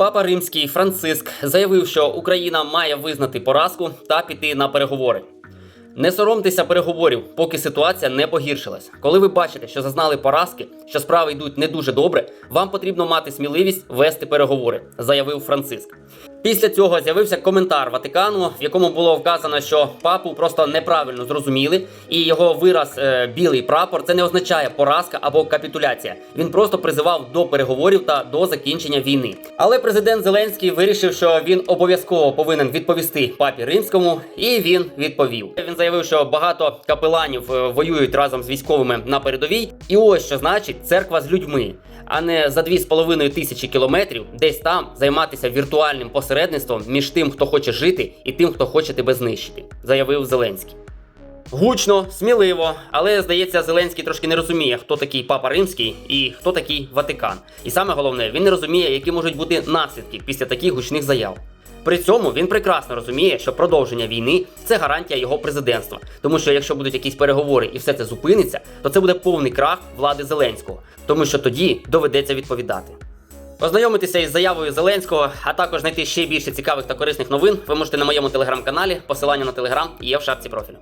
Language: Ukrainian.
Папа Римський Франциск заявив, що Україна має визнати поразку та піти на переговори. Не соромтеся переговорів, поки ситуація не погіршилась. Коли ви бачите, що зазнали поразки, що справи йдуть не дуже добре, вам потрібно мати сміливість вести переговори, заявив Франциск. Після цього з'явився коментар Ватикану, в якому було вказано, що папу просто неправильно зрозуміли, і його вираз е, білий прапор це не означає поразка або капітуляція. Він просто призивав до переговорів та до закінчення війни. Але президент Зеленський вирішив, що він обов'язково повинен відповісти папі римському, і він відповів. Він заявив, що багато капеланів е, воюють разом з військовими на передовій, і ось що значить церква з людьми а не за 2,5 тисячі кілометрів десь там займатися віртуальним посередництвом між тим, хто хоче жити, і тим, хто хоче тебе знищити, заявив Зеленський. Гучно, сміливо, але здається, Зеленський трошки не розуміє, хто такий папа римський і хто такий Ватикан. І саме головне, він не розуміє, які можуть бути наслідки після таких гучних заяв. При цьому він прекрасно розуміє, що продовження війни це гарантія його президентства. Тому що якщо будуть якісь переговори і все це зупиниться, то це буде повний крах влади Зеленського, тому що тоді доведеться відповідати. Ознайомитися із заявою Зеленського, а також знайти ще більше цікавих та корисних новин, ви можете на моєму телеграм-каналі. Посилання на телеграм є в шапці профілю.